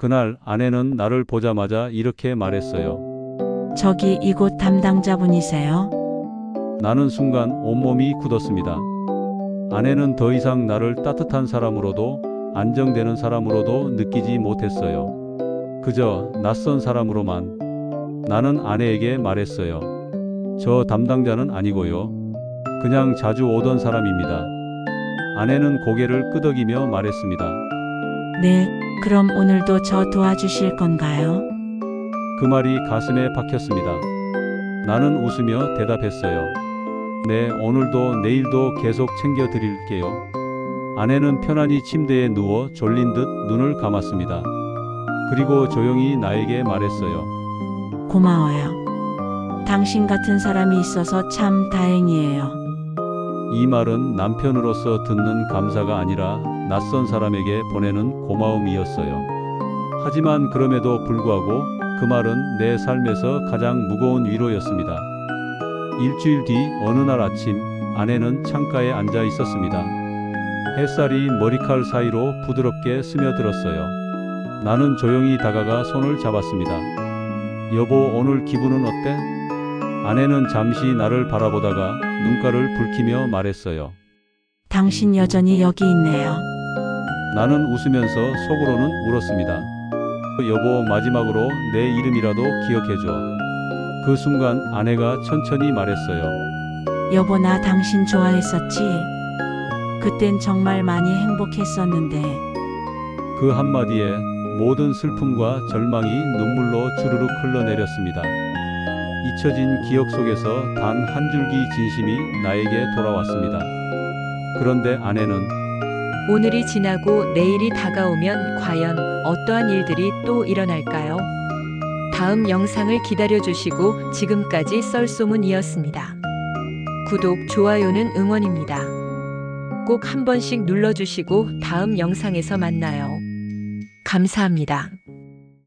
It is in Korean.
그날 아내는 나를 보자마자 이렇게 말했어요. 저기 이곳 담당자분이세요? 나는 순간 온몸이 굳었습니다. 아내는 더 이상 나를 따뜻한 사람으로도 안정되는 사람으로도 느끼지 못했어요. 그저 낯선 사람으로만 나는 아내에게 말했어요. 저 담당자는 아니고요. 그냥 자주 오던 사람입니다. 아내는 고개를 끄덕이며 말했습니다. 네, 그럼 오늘도 저 도와주실 건가요? 그 말이 가슴에 박혔습니다. 나는 웃으며 대답했어요. 네, 오늘도 내일도 계속 챙겨 드릴게요. 아내는 편안히 침대에 누워 졸린 듯 눈을 감았습니다. 그리고 조용히 나에게 말했어요. 고마워요. 당신 같은 사람이 있어서 참 다행이에요. 이 말은 남편으로서 듣는 감사가 아니라 낯선 사람에게 보내는 고마움이었어요. 하지만 그럼에도 불구하고 그 말은 내 삶에서 가장 무거운 위로였습니다. 일주일 뒤 어느 날 아침 아내는 창가에 앉아 있었습니다. 햇살이 머리칼 사이로 부드럽게 스며들었어요. 나는 조용히 다가가 손을 잡았습니다. 여보, 오늘 기분은 어때? 아내는 잠시 나를 바라보다가 눈가를 붉히며 말했어요. 당신 여전히 여기 있네요. 나는 웃으면서 속으로는 울었습니다. 여보, 마지막으로 내 이름이라도 기억해줘. 그 순간 아내가 천천히 말했어요. 여보, 나 당신 좋아했었지? 그땐 정말 많이 행복했었는데. 그 한마디에 모든 슬픔과 절망이 눈물로 주르륵 흘러내렸습니다. 잊혀진 기억 속에서 단 한 줄기 진심이 나에게 돌아왔습니다. 그런데 아내는 오늘이 지나고 내일이 다가오면 과연 어떠한 일들이 또 일어날까요? 다음 영상을 기다려주시고 지금까지 썰소문이었습니다. 구독, 좋아요는 응원입니다. 꼭 한 번씩 눌러주시고 다음 영상에서 만나요. 감사합니다.